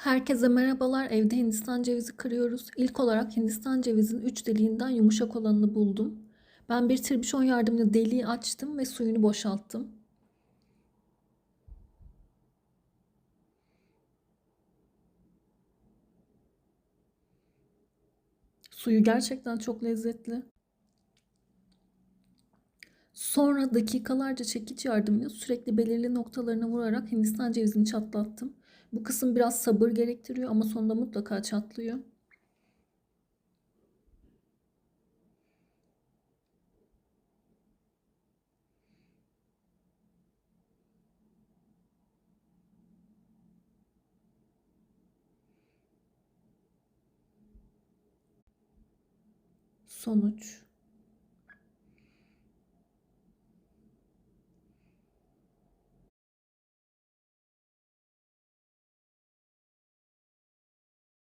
Herkese merhabalar. Evde Hindistan cevizi kırıyoruz. İlk olarak Hindistan cevizin 3 deliğinden yumuşak olanını buldum. Ben bir tirbişon yardımıyla deliği açtım ve suyunu boşalttım. Suyu gerçekten çok lezzetli. Sonra dakikalarca çekiç yardımıyla sürekli belirli noktalarına vurarak Hindistan cevizini çatlattım. Bu kısım biraz sabır gerektiriyor ama sonunda mutlaka çatlıyor. Sonuç